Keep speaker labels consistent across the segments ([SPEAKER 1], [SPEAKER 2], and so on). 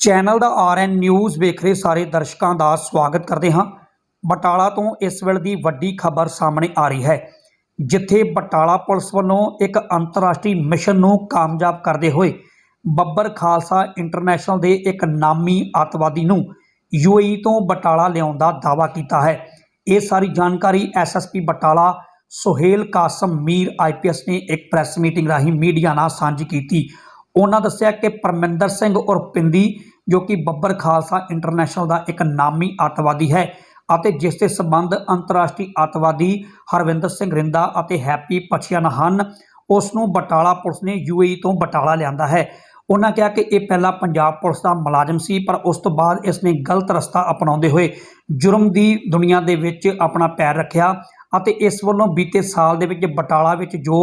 [SPEAKER 1] Channel ਦਾ RN news ਵੇਖ ਰਹੇ ਸਾਰੇ ਦਰਸ਼ਕਾਂ ਦਾ ਸਵਾਗਤ ਕਰਦੇ ਹਾਂ। ਬਟਾਲਾ ਤੋਂ ਇਸ ਵੇਲੇ ਦੀ ਵੱਡੀ ਖਬਰ ਸਾਹਮਣੇ ਆ ਰਹੀ ਹੈ, ਜਿੱਥੇ ਬਟਾਲਾ ਪੁਲਿਸ ਵੱਲੋਂ ਇੱਕ ਅੰਤਰਰਾਸ਼ਟਰੀ ਮਿਸ਼ਨ ਨੂੰ ਕਾਮਯਾਬ ਕਰਦੇ ਹੋਏ ਬੱਬਰ ਖਾਲਸਾ ਇੰਟਰਨੈਸ਼ਨਲ ਦੇ ਇੱਕ ਨਾਮੀ ਅੱਤਵਾਦੀ ਨੂੰ ਯੂਏਈ ਤੋਂ ਬਟਾਲਾ ਲਿਆਉਣ ਦਾ ਦਾਅਵਾ ਕੀਤਾ ਹੈ। ਇਹ ਸਾਰੀ ਜਾਣਕਾਰੀ ਐਸਐਸਪੀ ਬਟਾਲਾ ਸੁਹੇਲ ਕਾਸਮ ਮੀਰ ਆਈਪੀਐਸ ਨੇ ਇੱਕ ਪ੍ਰੈਸ ਮੀਟਿੰਗ ਰਾਹੀਂ ਮੀਡੀਆ ਨਾਲ ਸਾਂਝੀ ਕੀਤੀ। ਉਹਨਾਂ ਦੱਸਿਆ ਕਿ ਪਰਮਿੰਦਰ ਸਿੰਘ ਔਰ ਪਿੰਦੀ, ਜੋ ਕਿ ਬੱਬਰ ਖਾਲਸਾ ਇੰਟਰਨੈਸ਼ਨਲ ਦਾ ਇੱਕ ਨਾਮੀ ਅੱਤਵਾਦੀ ਹੈ ਅਤੇ ਜਿਸ ਦੇ ਸਬੰਧ ਅੰਤਰਰਾਸ਼ਟਰੀ ਅੱਤਵਾਦੀ ਹਰਵਿੰਦਰ ਸਿੰਘ ਰਿੰਦਾ ਅਤੇ ਹੈਪੀ ਪਛੀਆਨ ਹਨ, ਉਸ ਨੂੰ ਬਟਾਲਾ ਪੁਲਿਸ ਨੇ ਯੂਏਈ ਤੋਂ ਬਟਾਲਾ ਲਿਆਂਦਾ ਹੈ। ਉਹਨਾਂ ਕਿਹਾ ਕਿ ਇਹ ਪਹਿਲਾਂ ਪੰਜਾਬ ਪੁਲਿਸ ਦਾ ਮੁਲਾਜ਼ਮ ਸੀ, ਪਰ ਉਸ ਤੋਂ ਬਾਅਦ ਇਸ ਨੇ ਗਲਤ ਰਸਤਾ ਅਪਣਾਉਂਦੇ ਹੋਏ ਜੁਰਮ ਦੀ ਦੁਨੀਆ ਦੇ ਵਿੱਚ ਆਪਣਾ ਪੈਰ ਰੱਖਿਆ ਅਤੇ ਇਸ ਵੱਲੋਂ ਬੀਤੇ ਸਾਲ ਦੇ ਵਿੱਚ ਬਟਾਲਾ ਵਿੱਚ ਜੋ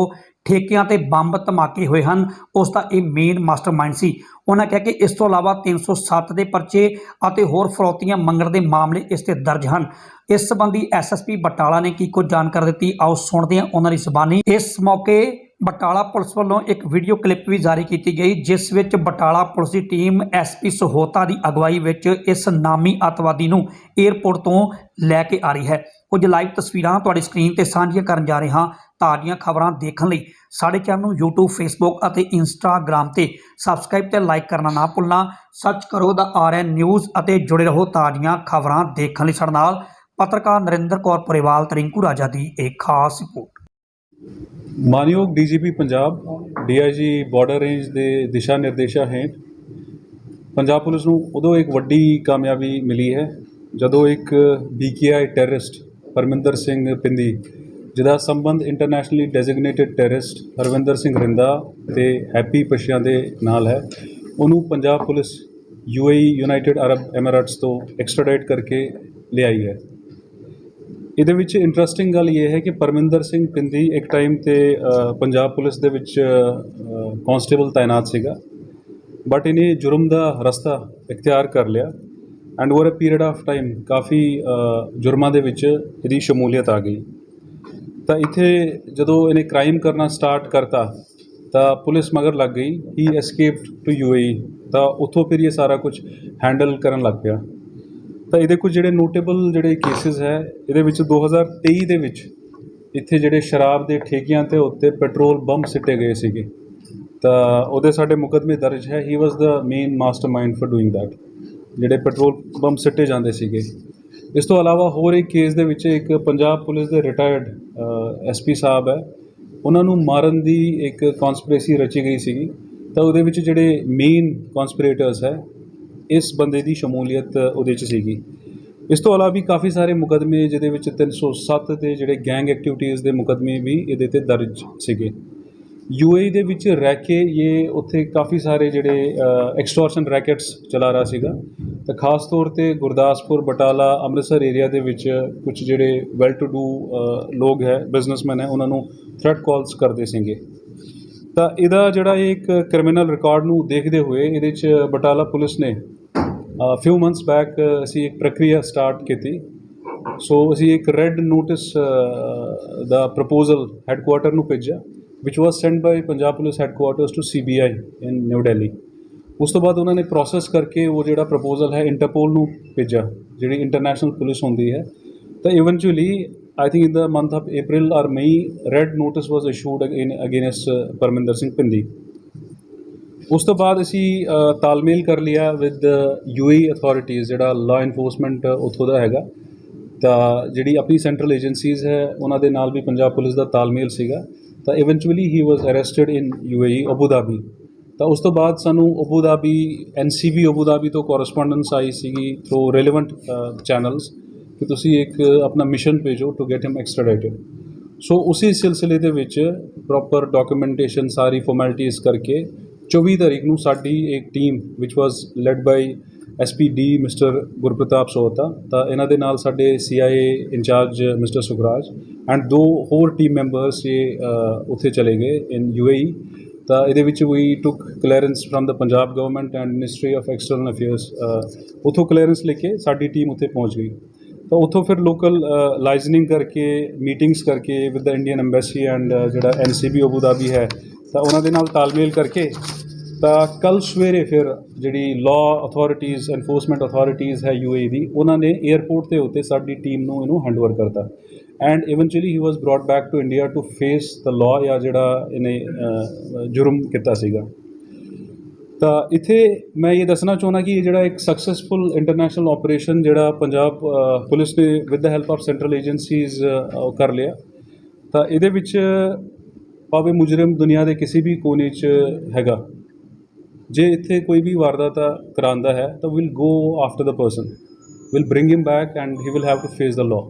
[SPEAKER 1] ਠੇਕਿਆਂ ਤੇ ਬੰਬ ਧਮਾਕੇ ਹੋਏ ਹਨ। ਉਸ ਦਾ ਇਹ ਮੇਨ ਮਾਸਟਰਮਾਈਂਡ ਸੀ। ਉਹਨਾਂ ਕਿਹਾ ਕਿ ਇਸ ਤੋਂ ਇਲਾਵਾ 307 ਦੇ ਪਰਚੇ ਅਤੇ ਹੋਰ ਫਰੌਤੀਆਂ ਮੰਗਣ ਦੇ ਮਾਮਲੇ ਇਸ ਤੇ ਦਰਜ ਹਨ। ਇਸ ਸੰਬੰਧੀ ਐਸਐਸਪੀ ਬਟਾਲਾ ਨੇ ਕੀ ਕੁਝ ਜਾਣਕਾਰੀ ਦਿੱਤੀ? ਆਓ ਸੁਣਦੇ ਹਾਂ ਉਹਨਾਂ ਦੀ ਜ਼ਬਾਨੀ। ਇਸ ਮੌਕੇ ਬਟਾਲਾ ਪੁਲਿਸ ਵੱਲੋਂ ਇੱਕ ਵੀਡੀਓ ਕਲਿੱਪ ਵੀ ਜਾਰੀ ਕੀਤੀ ਗਈ, ਜਿਸ ਵਿੱਚ ਬਟਾਲਾ ਪੁਲਿਸ ਦੀ ਟੀਮ ਐਸਪੀ ਸਹੋਤਾ ਦੀ ਅਗਵਾਈ ਵਿੱਚ ਇਸ ਨਾਮੀ ਅੱਤਵਾਦੀ ਨੂੰ 에ਅਰਪੋਰਟ ਤੋਂ ਲੈ ਕੇ ਆ ਰਹੀ ਹੈ। ਕੁਝ ਲਾਈਵ ਤਸਵੀਰਾਂ ਤੁਹਾਡੀ ਸਕਰੀਨ ਤੇ ਸਾਂਝੀਆਂ ਕਰਨ ਜਾ ਰਹੇ ਹਾਂ ਤਾਜ਼ੀਆਂ ਖਬਰਾਂ ਦੇਖਣ ਲਈ ਸਾਡੇ ਚੈਨਲ ਨੂੰ YouTube, Facebook ਅਤੇ Instagram ਤੇ ਸਬਸਕ੍ਰਾਈਬ ਤੇ ਲਾਈਕ ਕਰਨਾ ਨਾ ਭੁੱਲਣਾ। ਸਰਚ ਕਰੋ ਦਾ ਆਰਐਨ ਨਿਊਜ਼ ਅਤੇ ਜੁੜੇ ਰਹੋ ਤਾਜ਼ੀਆਂ ਖਬਰਾਂ ਦੇਖਣ ਲਈ ਸਾਡੇ ਨਾਲ। ਪੱਤਰਕਾਰ ਨਰਿੰਦਰ ਕੌਰ ਪਰਿਵਾਲ ਤਰਿੰਕੂ ਰਾਜਾ ਦੀ ਇੱਕ ਖਾਸ ਰਿਪੋਰਟ।
[SPEAKER 2] ਮਾਨਯੋਗ DGP Punjab, DIG border range ਦੇ ਦਿਸ਼ਾ ਨਿਰਦੇਸ਼ਾਂ ਹੇਠ ਪੰਜਾਬ ਪੁਲਿਸ ਨੂੰ ਉਦੋਂ ਇੱਕ ਵੱਡੀ ਕਾਮਯਾਬੀ ਮਿਲੀ ਹੈ ਜਦੋਂ ਇੱਕ ਬੀਕੇਆਈ ਟੈਰਰਿਸਟ ਪਰਮਿੰਦਰ ਸਿੰਘ ਪਿੰਦੀ, ਜਿਹਦਾ ਸੰਬੰਧ internationally designated terrorist Harvinder Singh Rinda ਤੇ ਹੈਪੀ ਪਸ਼ਿਆਂ ਦੇ ਨਾਲ ਹੈ। ਉਹਨੂੰ Punjab police UAE United Arab Emirates ਤੋਂ ਐਕਸਟ੍ਰਾਡਾਈਟ ਕਰਕੇ ਲਿਆਈ ਹੈ। ਇਹਦੇ ਵਿੱਚ ਇੰਟਰਸਟਿੰਗ ਗੱਲ ਇਹ ਹੈ ਕਿ ਪਰਮਿੰਦਰ ਸਿੰਘ ਪਿੰਦੀ ਇੱਕ ਟਾਈਮ ਤੇ ਪੰਜਾਬ ਪੁਲਿਸ ਦੇ ਵਿੱਚ ਕਾਂਸਟੇਬਲ ਤਾਇਨਾਤ ਸੀਗਾ। ਬਟ ਇਹਨੇ ਜੁਰਮ ਦਾ ਰਸਤਾ ਇਖਤਿਆਰ ਕਰ ਲਿਆ। And over a period of time ਕਾਫੀ ਜੁਰਮਾਂ ਦੇ ਵਿੱਚ ਇਹਦੀ ਸ਼ਮੂਲੀਅਤ ਆ ਗਈ। ਤਾਂ ਇੱਥੇ ਜਦੋਂ ਇਹਨੇ ਕ੍ਰਾਈਮ ਕਰਨਾ ਸਟਾਰਟ ਕਰਤਾ, ਤਾਂ ਪੁਲਿਸ ਮਗਰ ਲੱਗ ਗਈ। ਹੀ ਐਸਕੇਪਡ ਟੂ ਯੂਏਈ ਤਾਂ ਉੱਥੋਂ ਫਿਰ ਇਹ ਸਾਰਾ ਕੁਝ ਹੈਂਡਲ ਕਰਨ ਲੱਗ ਪਿਆ। ਤਾਂ ਇਹਦੇ ਕੁਝ ਜਿਹੜੇ ਨੋਟੇਬਲ ਜਿਹੜੇ ਕੇਸਿਸ ਹੈ, ਇਹਦੇ ਵਿੱਚ 2023 ਦੇ ਵਿੱਚ ਇੱਥੇ ਜਿਹੜੇ ਸ਼ਰਾਬ ਦੇ ਠੇਕਿਆਂ ਤੇ ਉੱਤੇ ਪੈਟਰੋਲ ਬੰਬ ਸਿੱਟੇ ਗਏ ਸੀਗੇ। ਤਾਂ ਉਹਦੇ ਸਾਡੇ ਮੁਕੱਦਮੇ ਦਰਜ ਹੈ। He was the main mastermind for doing that ਜਿਹੜੇ ਪੈਟਰੋਲ ਪੰਪ ਸਿੱਟੇ ਜਾਂਦੇ ਸੀਗੇ। ਇਸ ਤੋਂ ਇਲਾਵਾ ਹੋਰ ਇੱਕ ਕੇਸ ਦੇ ਵਿੱਚ ਇੱਕ ਪੰਜਾਬ ਪੁਲਿਸ ਦੇ ਰਿਟਾਇਰਡ ਐਸਪੀ ਸਾਹਿਬ ਹੈ। ਉਹਨਾਂ ਨੂੰ ਮਾਰਨ ਦੀ ਇੱਕ ਕਨਸਪੀਰੇਸੀ ਰਚੀ ਗਈ ਸੀਗੀ। ਤਾਂ ਉਹਦੇ ਵਿੱਚ ਜਿਹੜੇ ਮੇਨ ਕਨਸਪੀਰੇਟਰਸ ਹੈ, ਇਸ ਬੰਦੇ ਦੀ ਸ਼ਮੂਲੀਅਤ ਉਹਦੇ 'ਚ ਸੀਗੀ। ਇਸ ਤੋਂ ਇਲਾਵਾ ਵੀ ਕਾਫੀ ਸਾਰੇ ਮੁਕਦਮੇ ਜਿਹਦੇ ਵਿੱਚ 307 ਦੇ ਜਿਹੜੇ ਗੈਂਗ ਐਕਟੀਵਿਟੀਜ਼ ਦੇ ਮੁਕਦਮੇ ਵੀ ਇਹਦੇ ਤੇ ਦਰਜ ਸੀਗੇ। ਯੂਏਈ ਦੇ ਵਿੱਚ ਰਹਿ ਕੇ ਇਹ ਉੱਥੇ ਕਾਫੀ ਸਾਰੇ ਜਿਹੜੇ ਐਕਸਟੋਰਸ਼ਨ ਰੈਕੇਟਸ ਚਲਾ ਰਿਹਾ ਸੀਗਾ। ਤਾਂ ਖਾਸ ਤੌਰ ਤੇ ਗੁਰਦਾਸਪੁਰ, ਬਟਾਲਾ, ਅੰਮ੍ਰਿਤਸਰ ਏਰੀਆ ਦੇ ਵਿੱਚ ਕੁਝ ਜਿਹੜੇ ਵੈਲ ਟੂ ਡੂ ਲੋਕ ਹੈ ਬਿਜ਼ਨਸਮੈਨ ਹੈ, ਉਹਨਾਂ ਨੂੰ ਥ੍ਰੈਟ ਕਾਲਸ ਕਰਦੇ ਸੀਗੇ। ਤਾਂ ਇਹਦਾ ਜਿਹੜਾ ਇਹ ਇੱਕ ਕ੍ਰਿਮੀਨਲ ਰਿਕਾਰਡ ਨੂੰ ਦੇਖਦੇ ਹੋਏ ਇਹਦੇ 'ਚ ਬਟਾਲਾ ਪੁਲਿਸ ਨੇ ਫਿਊ ਮੰਥਸ ਬੈਕ ਅਸੀਂ ਇੱਕ ਪ੍ਰਕਿਰਿਆ ਸਟਾਰਟ ਕੀਤੀ। ਸੋ ਅਸੀਂ ਇੱਕ ਰੈੱਡ ਨੋਟਿਸ ਦਾ ਪ੍ਰਪੋਜ਼ਲ ਹੈੱਡਕੁਆਟਰ ਨੂੰ ਭੇਜਿਆ। Which was sent by Punjab police headquarters to CBI in New Delhi ਉਸ ਤੋਂ ਬਾਅਦ ਉਹਨਾਂ ਨੇ ਪ੍ਰੋਸੈਸ ਕਰਕੇ ਉਹ ਜਿਹੜਾ ਪ੍ਰਪੋਜ਼ਲ ਹੈ ਇੰਟਰਪੋਲ ਨੂੰ ਭੇਜਿਆ ਜਿਹੜੀ ਇੰਟਰਨੈਸ਼ਨਲ ਪੁਲਿਸ ਹੁੰਦੀ ਹੈ। ਤਾਂ eventually I think in the month of April or May, red notice was issued again against Parminder Singh Pindi ਉਸ ਤੋਂ ਬਾਅਦ ਅਸੀਂ ਤਾਲਮੇਲ ਕਰ ਲਿਆ ਵਿਦ ਯੂਏਈ ਅਥਾਰਟੀਜ਼ ਜਿਹੜਾ ਲਾ ਇਨਫੋਰਸਮੈਂਟ ਉੱਥੋਂ ਦਾ ਹੈਗਾ। ਤਾਂ ਜਿਹੜੀ ਆਪਣੀ ਸੈਂਟਰਲ ਏਜੰਸੀਜ਼ ਹੈ ਉਹਨਾਂ ਦੇ ਨਾਲ ਵੀ ਪੰਜਾਬ ਪੁਲਿਸ ਦਾ ਤਾਲਮੇਲ ਸੀਗਾ। ਤਾਂ eventually he was arrested in UAE Abu Dhabi ਤਾਂ ਉਸ ਤੋਂ ਬਾਅਦ ਸਾਨੂੰ Abu Dhabi NCB Abu Dhabi ਤੋਂ ਕੋਰਸਪੋਂਡੈਂਸ ਆਈ ਸੀਗੀ ਥਰੂ ਰੈਲੇਵੈਂਟ ਚੈਨਲਸ ਕਿ ਤੁਸੀਂ ਇੱਕ ਆਪਣਾ ਮਿਸ਼ਨ ਭੇਜੋ to get him extradited so ਉਸੇ ਸਿਲਸਿਲੇ ਦੇ ਵਿੱਚ ਪ੍ਰੋਪਰ ਡਾਕੂਮੈਂਟੇਸ਼ਨ ਸਾਰੀ ਫਾਰਮੈਲਿਟੀਜ਼ ਕਰਕੇ 24 ਤਾਰੀਖ ਨੂੰ ਸਾਡੀ ਇੱਕ team which was led by SPD mister Gurpratap Sahota ਤਾਂ ਇਹਨਾਂ ਦੇ ਨਾਲ ਸਾਡੇ CIA incharge mister Sukhraj and ਦੋ ਹੋਰ ਟੀਮ ਮੈਂਬਰਸ ਇਹ ਉੱਥੇ ਚਲੇ ਗਏ ਇਨ ਯੂਏਈ ਤਾਂ ਇਹਦੇ ਵਿੱਚ ਵੀ took clearance from the Punjab government and ministry of external affairs ਉੱਥੋਂ ਕਲੀਅਰੈਂਸ ਲੈ ਕੇ ਸਾਡੀ ਟੀਮ ਉੱਥੇ ਪਹੁੰਚ ਗਈ। ਤਾਂ ਉੱਥੋਂ ਫਿਰ ਲੋਕਲ ਲਾਈਜ਼ਨਿੰਗ ਕਰਕੇ ਮੀਟਿੰਗਸ ਕਰਕੇ with the Indian embassy and ਜਿਹੜਾ ਐਨਸੀਬੀ ਅਬੂ ਧਾਬੀ ਹੈ, ਤਾਂ ਉਹਨਾਂ ਦੇ ਨਾਲ ਤਾਲਮੇਲ ਕਰਕੇ ਤਾਂ ਕੱਲ ਸਵੇਰੇ ਫਿਰ ਜਿਹੜੀ ਲਾਅ ਅਥਾਰਟੀਜ਼ ਐਨਫੋਰਸਮੈਂਟ ਅਥਾਰਟੀਜ਼ ਹੈ ਯੂਏਈ ਦੀ, ਉਹਨਾਂ ਨੇ 에ਅਰਪੋਰਟ ਦੇ ਉੱਤੇ ਸਾਡੀ ਟੀਮ ਨੂੰ ਇਹਨੂੰ ਹੈਂਡਓਵਰ ਕਰਤਾ। And eventually he was brought back to India to face the law ਜਾਂ ਜਿਹੜਾ ਇਹਨੇ ਜੁਰਮ ਕੀਤਾ ਸੀਗਾ। ਤਾਂ ਇੱਥੇ ਮੈਂ ਇਹ ਦੱਸਣਾ ਚਾਹੁੰਦਾ ਕਿ ਇਹ ਜਿਹੜਾ ਇੱਕ ਸਕਸੈਸਫੁਲ ਇੰਟਰਨੈਸ਼ਨਲ ਆਪਰੇਸ਼ਨ ਜਿਹੜਾ ਪੰਜਾਬ ਪੁਲਿਸ ਨੇ with the help of central agencies ਕਰ ਲਿਆ। ਤਾਂ ਇਹਦੇ ਵਿੱਚ ਭਾਵੇਂ ਮੁਜਰਮ ਦੁਨੀਆ ਦੇ ਕਿਸੇ ਵੀ ਕੋਨੇ 'ਚ ਹੈਗਾ ਜੇ ਇੱਥੇ ਕੋਈ ਵੀ ਵਾਰਦਾਤ ਕਰਾਉਂਦਾ ਹੈ, ਤਾਂ will go after the person will bring him back and he will have to face the law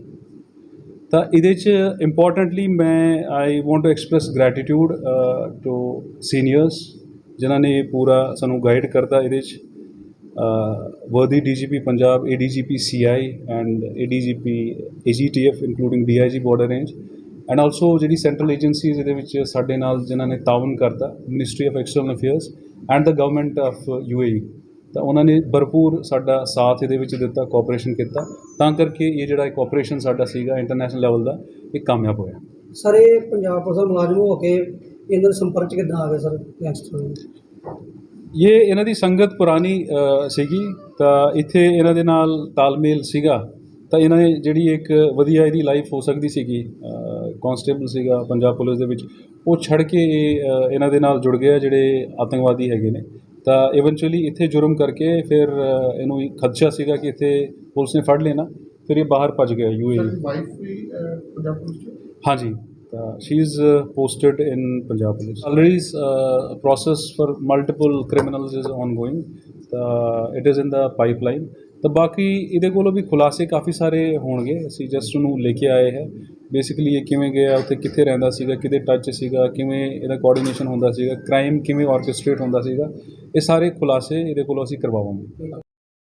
[SPEAKER 2] ਤਾਂ ਇਹਦੇ 'ਚ ਇੰਪੋਰਟੈਂਟਲੀ ਮੈਂ I want to express gratitude to seniors ਜਿਨ੍ਹਾਂ ਨੇ ਪੂਰਾ ਸਾਨੂੰ ਗਾਈਡ ਕਰਤਾ ਇਹਦੇ 'ਚ ਵਰਦੀ DGP Punjab ADGP CI and ADGP AGTF including DIG border range and also ਜਿਹੜੀ ਸੈਂਟਰਲ ਏਜੰਸੀਜ਼ ਇਹਦੇ ਵਿੱਚ ਸਾਡੇ ਨਾਲ ਜਿਨ੍ਹਾਂ ਨੇ ਤਾਉਨ ਕਰਤਾ ministry of external affairs and the government of UAE ਤਾਂ ਉਹਨਾਂ ਨੇ ਭਰਪੂਰ ਸਾਡਾ ਸਾਥ ਇਹਦੇ ਵਿੱਚ ਦਿੱਤਾ ਕੋਆਪਰੇਸ਼ਨ ਕੀਤਾ। ਤਾਂ ਕਰਕੇ ਇਹ ਜਿਹੜਾ ਇੱਕ ਆਪਰੇਸ਼ਨ ਸਾਡਾ ਸੀਗਾ ਇੰਟਰਨੈਸ਼ਨਲ ਲੈਵਲ ਦਾ ਇਹ ਕਾਮਯਾਬ ਹੋਇਆ।
[SPEAKER 3] ਸਰ ਇਹ ਪੰਜਾਬ ਪੁਲਿਸ ਮੁਲਾਜ਼ਮ ਹੋ ਕੇ ਇਹਨਾਂ ਦੇ ਸੰਪਰਕ ਚ ਕਿੱਦਾਂ ਆ ਗਏ ਸਰ ਗੈਂਗਸਟਰ
[SPEAKER 2] ਇਹ ਇਹਨਾਂ ਦੀ ਸੰਗਤ ਪੁਰਾਣੀ ਸੀਗੀ। ਤਾਂ ਇੱਥੇ ਇਹਨਾਂ ਦੇ ਨਾਲ ਤਾਲਮੇਲ ਸੀਗਾ। ਤਾਂ ਇਹਨਾਂ ਨੇ ਜਿਹੜੀ ਇੱਕ ਵਧੀਆ ਇਹਦੀ ਲਾਈਫ ਹੋ ਸਕਦੀ ਸੀਗੀ ਕਨਸਟੇਬਲ ਸੀਗਾ ਪੰਜਾਬ ਪੁਲਿਸ ਦੇ ਵਿੱਚ ਉਹ ਛੱਡ ਕੇ ਇਹ, ਇਹਨਾਂ ਦੇ ਨਾਲ ਜੁੜ ਗਿਆ ਜਿਹੜੇ ਆਤੰਕਵਾਦੀ ਹੈਗੇ ਨੇ। ਤਾਂ ਇਵੈਂਚੁਅਲੀ ਇੱਥੇ ਜੁਰਮ ਕਰਕੇ ਫਿਰ ਇਹਨੂੰ ਖਦਸ਼ਾ ਸੀਗਾ ਕਿ ਇੱਥੇ ਪੁਲਿਸ ਨੇ ਫੜ ਲੈਣਾ ਫਿਰ ਇਹ ਬਾਹਰ ਭੱਜ ਗਿਆ
[SPEAKER 4] ਚ?
[SPEAKER 2] ਹਾਂਜੀ। ਤਾਂ she is posted in Punjab police. Already process for multiple criminals is ongoing ਤਾਂ it is in the pipeline ਤਾਂ ਬਾਕੀ ਇਹਦੇ ਕੋਲੋਂ ਵੀ ਖੁਲਾਸੇ ਕਾਫੀ ਸਾਰੇ ਹੋਣਗੇ। ਅਸੀਂ ਜਸਟ ਉਹਨੂੰ ਲੈ ਕੇ ਆਏ ਹੈ। ਬੇਸਿਕਲੀ ਇਹ ਕਿਵੇਂ ਗਿਆ, ਉੱਥੇ ਕਿੱਥੇ ਰਹਿੰਦਾ ਸੀਗਾ ਕਿਤੇ ਟੱਚ ਸੀਗਾ, ਕਿਵੇਂ ਇਹਦਾ ਕੋਆਰਡੀਨੇਸ਼ਨ ਹੁੰਦਾ ਸੀਗਾ ਕ੍ਰਾਈਮ ਕਿਵੇਂ ਆਰਕੈਸਟ੍ਰੇਟ ਹੁੰਦਾ ਸੀਗਾ, ਇਹ ਸਾਰੇ ਖੁਲਾਸੇ ਇਹਦੇ ਕੋਲੋਂ ਅਸੀਂ ਕਰਵਾਵਾਂਗੇ।